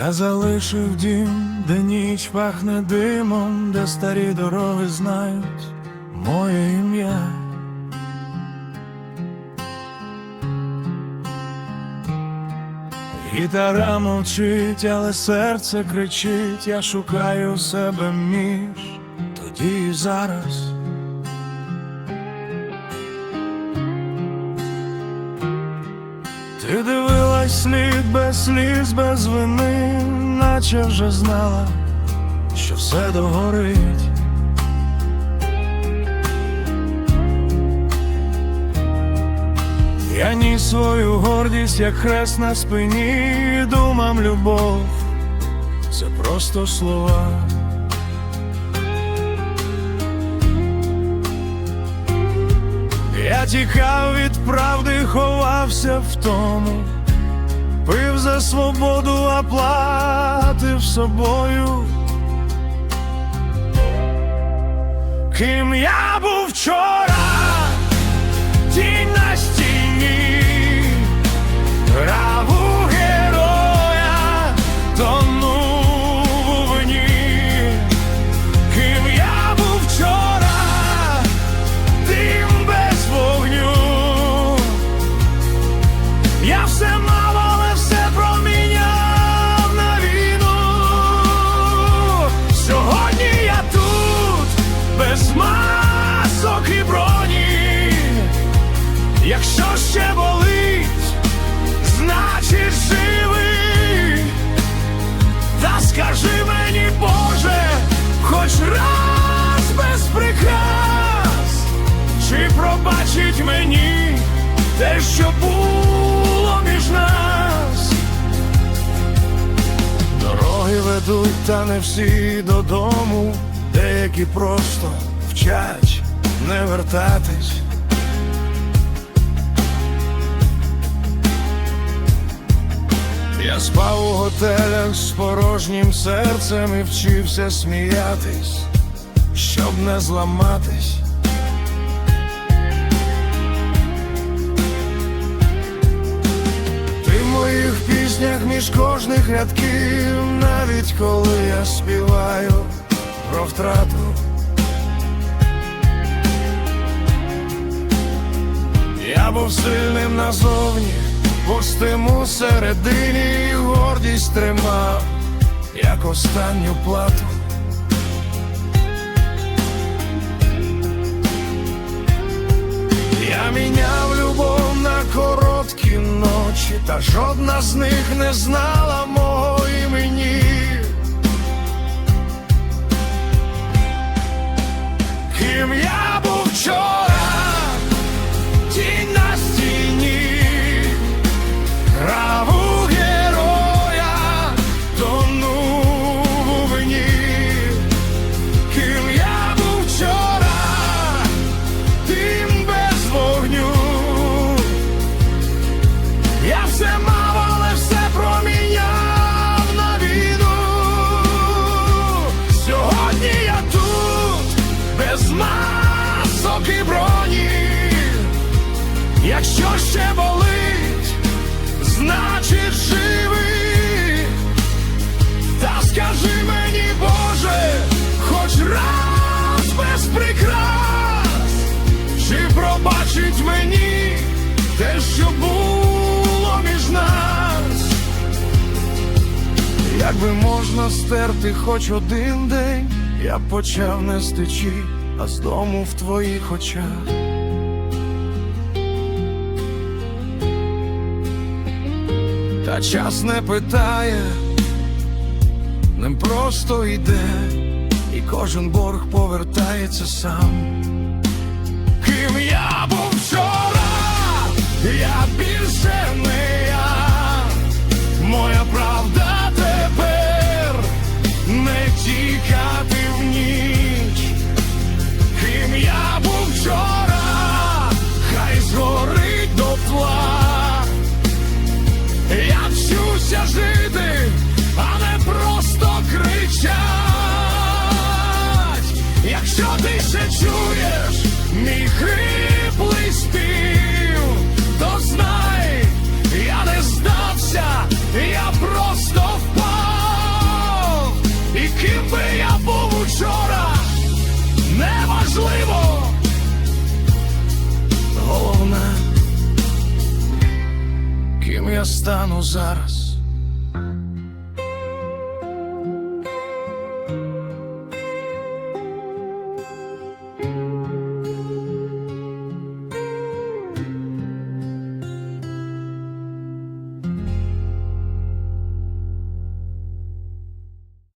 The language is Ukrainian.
Я залишив дім, де ніч пахне димом, де старі дороги знають моє ім'я. Гітара мовчить, але серце кричить, я шукаю себе між тоді і зараз. Ти дивилась слід без сліз, без вини, наче вже знала, що все догорить. Я ніс свою гордість, як хрест на спині, думам любов, це просто слова. Я тікав від правди, ховався в тому, пив за свободу, а платив собою. Ким я був вчора, тінь на стіні, пробачить мені те, що було між нас? Дороги ведуть, та не всі додому, деякі просто вчать не вертатись. Я спав у готелях з порожнім серцем і вчився сміятись, щоб не зламатись. Піснях між кожних рядків, навіть коли я співаю про втрату. Я був сильним назовні, пустим у середині, гордість тримав, як останню плату. Та жодна з них не знала мого імені. Ще болить, значить живий. Та скажи мені, Боже, хоч раз без прикрас, чи пробачить мені те, що було між нас? Якби можна стерти хоч один день, я почав не з течі, а з дому в твоїх очах. Та час не питає, ним просто йде, і кожен борг повертається сам. Ким я був вчора, я більше не просто впав, і ким би я був учора, неважливо, головне, ким я стану зараз.